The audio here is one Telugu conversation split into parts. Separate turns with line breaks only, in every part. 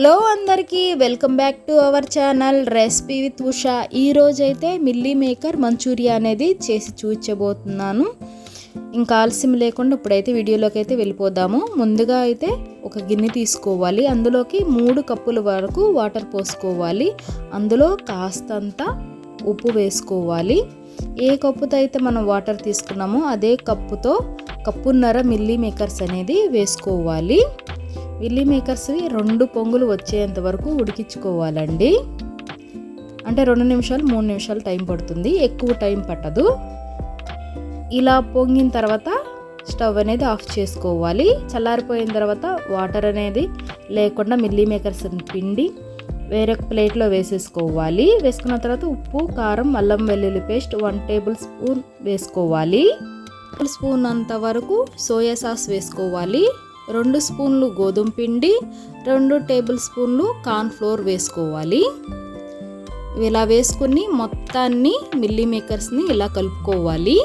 హలో అందరికీ welcome back to our channel recipe with Usha. ఈరోజైతే అయితే మిల్లీ మేకర్ మంచూరియా అనేది చేసి చూపించబోతున్నాను. ఇంకా ఆలస్యం లేకుండా ఇప్పుడైతే వీడియోలోకి అయితే వెళ్ళిపోదాము. ముందుగా అయితే ఒక గిన్నె తీసుకోవాలి. అందులోకి మూడు కప్పుల వరకు వాటర్ పోసుకోవాలి. అందులో కాస్తంత ఉప్పు వేసుకోవాలి. ఏ కప్పుతో అయితే మనం వాటర్ తీసుకున్నామో అదే కప్పుతో కప్పున్నర మిల్లీ మేకర్స్ అనేది వేసుకోవాలి. విల్లీ మేకర్స్వి రెండు పొంగులు వచ్చేంత వరకు ఉడికించుకోవాలండి. అంటే రెండు నిమిషాలు మూడు నిమిషాలు టైం పడుతుంది. ఎక్కువ టైం పట్టదు. ఇలా పొంగిన తర్వాత స్టవ్ అనేది ఆఫ్ చేసుకోవాలి. చల్లారిపోయిన తర్వాత వాటర్ అనేది లేకుండా మిల్లీ మేకర్స్ పిండి వేరే ప్లేట్లో వేసేసుకోవాలి. వేసుకున్న తర్వాత ఉప్పు కారం అల్లం వెల్లుల్లి పేస్ట్ వన్ టేబుల్ స్పూన్ వేసుకోవాలి. టేబుల్ స్పూన్ అంత వరకు సోయా సాస్ వేసుకోవాలి. రెండు స్పూన్లు గోధుమ పిండి రెండు టేబుల్ స్పూన్లు కార్న్ఫ్లోర్ వేసుకోవాలి. ఇలా వేసుకుని మొత్తాన్ని మిల్లీ మేకర్స్ని ఇలా కలుపుకోవాలి.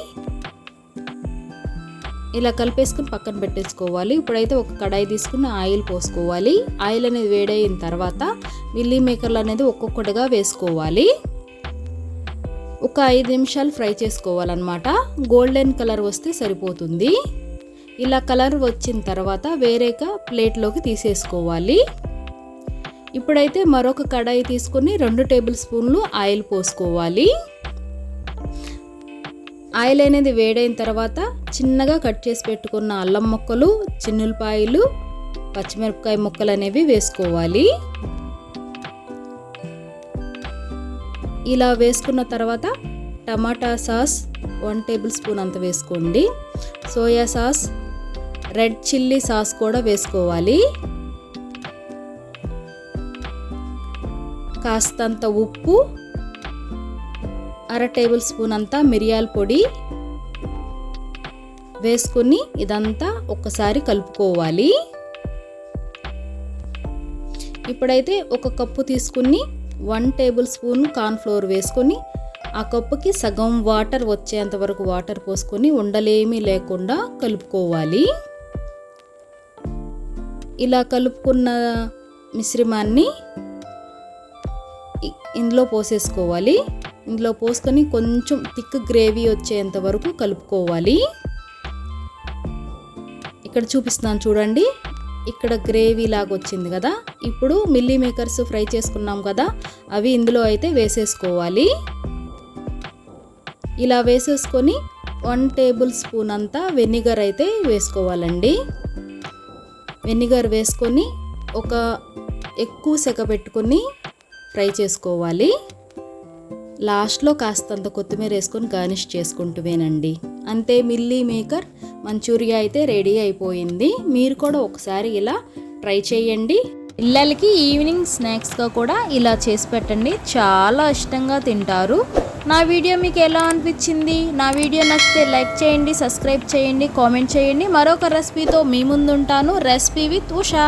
ఇలా కలిపేసుకుని పక్కన పెట్టేసుకోవాలి. ఇప్పుడైతే ఒక కడాయి తీసుకుని ఆయిల్ పోసుకోవాలి. ఆయిల్ అనేది వేడైన తర్వాత మిల్లీ మేకర్లు అనేది ఒక్కొక్కటిగా వేసుకోవాలి. ఒక ఐదు నిమిషాలు ఫ్రై చేసుకోవాలన్నమాట. గోల్డెన్ కలర్ వస్తే సరిపోతుంది. ఇలా కలర్ వచ్చిన తర్వాత వేరేక ప్లేట్లోకి తీసేసుకోవాలి. ఇప్పుడైతే మరొక కడాయి తీసుకొని రెండు టేబుల్ స్పూన్లు ఆయిల్ పోసుకోవాలి. ఆయిల్ అనేది వేడైన తర్వాత చిన్నగా కట్ చేసి పెట్టుకున్న అల్లం ముక్కలు చిన్నులపాయలు పచ్చిమిరపకాయ ముక్కలు అనేవి వేసుకోవాలి. ఇలా వేసుకున్న తర్వాత tomato sauce one tablespoon అంత వేసుకోండి. Soya sauce red chilli sauce కూడా వేసుకోవాలి. కాస్తంత ఉప్పు అర టేబుల్ స్పూన్ అంతా మిరియాల పొడి వేసుకుని ఇదంతా ఒక్కసారి కలుపుకోవాలి. ఇప్పుడైతే ఒక కప్పు తీసుకుని వన్ టేబుల్ స్పూన్ కార్న్ఫ్లోర్ వేసుకొని ఆ కప్పుకి సగం వాటర్ వచ్చేంత వరకు వాటర్ పోసుకొని ఉండలేమీ లేకుండా కలుపుకోవాలి. ఇలా కలుపుకున్న మిశ్రమాన్ని ఇందులో పోసేసుకోవాలి. ఇందులో పోసుకొని కొంచెం థిక్ గ్రేవీ వచ్చేంత వరకు కలుపుకోవాలి. ఇక్కడ చూపిస్తున్నాను చూడండి. ఇక్కడ గ్రేవీ లాగా వచ్చింది కదా. ఇప్పుడు మిల్లీ మేకర్స్ ఫ్రై చేసుకున్నాం కదా. అవి ఇందులో అయితే వేసేసుకోవాలి. ఇలా వేసేసుకొని వన్ టేబుల్ స్పూన్ అంతా వెనిగర్ అయితే వేసుకోవాలండి. వెనిగర్ వేసుకొని ఒక ఎక్కువ సెక పెట్టుకొని ఫ్రై చేసుకోవాలి. లాస్ట్లో కాస్తంత కొత్తిమీర వేసుకొని గార్నిష్ చేసుకుంటువేనండి. అంతే మిల్లీ మేకర్ మంచూరియా అయితే రెడీ అయిపోయింది. మీరు కూడా ఒకసారి ఇలా ట్రై చేయండి. పిల్లలకి ఈవినింగ్ స్నాక్స్గా కూడా ఇలా చేసి పెట్టండి. చాలా ఇష్టంగా తింటారు. నా వీడియో మీకు ఎలా అనిపించింది? నా వీడియో నచ్చితే లైక్ చేయండి సబ్స్క్రైబ్ చేయండి కామెంట్ చేయండి. మరొక రెసిపీతో మీ ముందుంటాను. Recipe with Usha.